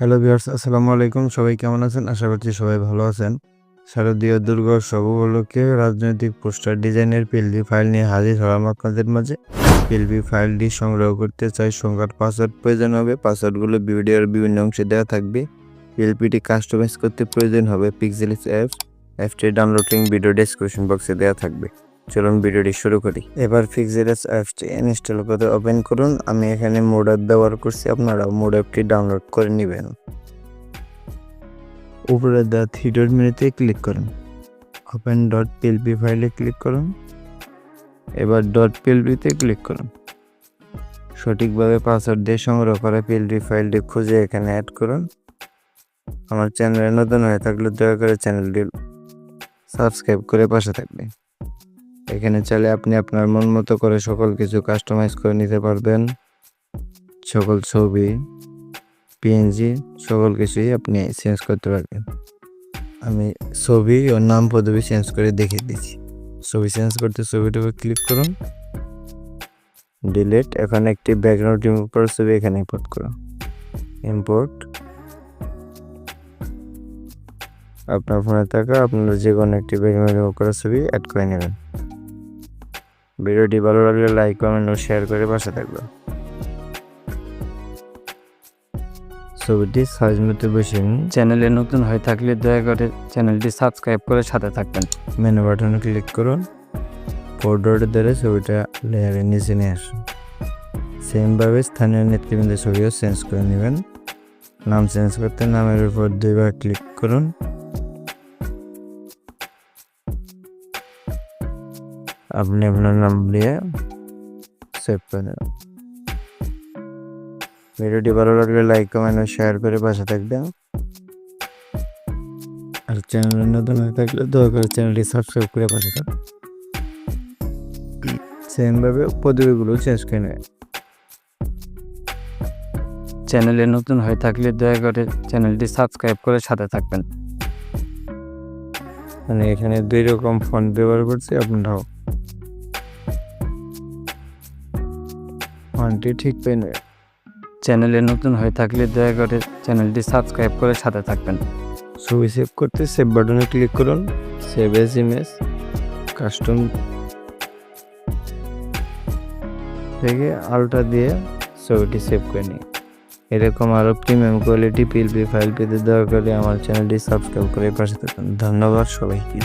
Hello viewers আসসালামু আলাইকুম। সবাই কেমন আছেন? আশা করছি সবাই ভালো আছেন। শারদীয় দুর্গোৎসব উপলক্ষে রাজনৈতিক পোস্টার ডিজাইনের পিএলবি ফাইল নিয়ে হাজির হলাম আপনাদের মাঝে। পিএলবি ফাইলটি সংগ্রহ করতে চাই সংখ্যার পাসওয়ার্ড প্রয়োজন হবে। পাসওয়ার্ডগুলো ভিডিওর বিভিন্ন অংশে দেওয়া থাকবে। পিএলপিটি কাস্টমাইজ করতে প্রয়োজন হবে। পিক্সেলস অ্যাপ অ্যাপটি ডাউনলোড ভিডিও ডেসক্রিপশন বক্সে দেওয়া থাকবে। চলুন ভিডিওটি শুরু করি। এবার পিক্সেলস অ্যাপসটি ইনস্টল করে ওপেন করুন। আমি এখানে মোড অ্যাপ ব্যবহার করছি, আপনারা মোড অ্যাপটি ডাউনলোড করে নেবেন। উপরে দ্য থ্রি ডট মেনুতে ক্লিক করুন। ওপেন ডট পিএলপি ফাইলে ক্লিক করুন। এবার ডট পিএলপিতে ক্লিক করুন। সঠিকভাবে পাসওয়ার্ড দিয়ে সংগ্রহ করা পিএলপি ফাইলটি খুঁজে এখানে অ্যাড করুন। আমার চ্যানেলে নতুন হয়ে থাকলে দয়া করে চ্যানেলটি সাবস্ক্রাইব করে পাশে থাকবে এখানে চাইলে আপনি আপনার মন মতো করে সকল কিছু কাস্টমাইজ করে নিতে পারবেন। সকল ছবি পিএনজি সকল কিছুই আপনি চেঞ্জ করতে পারবেন। আমি ছবি ও নাম পদবি চেঞ্জ করে দেখিয়ে দিচ্ছি। ছবি চেঞ্জ করতে উপর ক্লিক করুন। ডিলিট এখন একটি ব্যাকগ্রাউন্ড রিমুভ করার ছবি এখানে ইম্পোর্ট করুন। ইম্পোর্ট আপনার ফোনে থাকা আপনার যে কোনো একটি ব্যাকগ্রাউন্ড রিমুভ করার ছবি অ্যাড করে নেবেন। ভিডিওটি ভালো লাগলে লাইক কমেন্ট ও শেয়ার করে পাশে থাকবে ছবিটি সাইজ মতো বসে চ্যানেলে নতুন হয়ে থাকলে দয়া করে চ্যানেলটি সাবস্ক্রাইব করে সাথে থাকবেন। মেনু বাটনে ক্লিক করুন। ফোর ডট ধরে ছবিটা লেয়ারের নিচে নিয়ে আসুন। সেমভাবে স্থানীয় নেতৃবৃন্দের ছবিও চেঞ্জ করে নেবেন। নাম চেঞ্জ করতে নামের উপর দুইবার ক্লিক করুন। আপনি আপনার নাম দিয়ে সেভ করে দেবেন ভিডিওটি ভালো লাগলে লাইক কমেন্ট শেয়ার করে পাশে থাকবেন আর চ্যানেলে নতুন হয়ে থাকলে দয়া করে চ্যানেলটি সাবস্ক্রাইব করে পাশে থাকুন সেমভাবে পদবিগুলো চেঞ্জ করে নেবে চ্যানেলে নতুন হয়ে থাকলে দয়া করে চ্যানেলটি সাবস্ক্রাইব করে সাথে থাকবেন মানে এখানে দুই রকম ফোন ব্যবহার করছি আপনারাও ফোনটি ঠিক পেয়ে নেবে চ্যানেলে নতুন হয়ে থাকলে দয়া করে চ্যানেলটি সাবস্ক্রাইব করে সাথে থাকবেন। ছবি সেভ করতে সেভ বাটনে ক্লিক করুন। সেভ এজ ইমেজ কাস্টম থেকে আলটা দিয়ে ছবিটি সেভ করে নিই এরকম আরও প্রিমিয়াম কোয়ালিটি পিএলপি ফাইল পেতে দয়া করে আমার চ্যানেলটি সাবস্ক্রাইব করে পাশে থাকুন। ধন্যবাদ সবাইকে।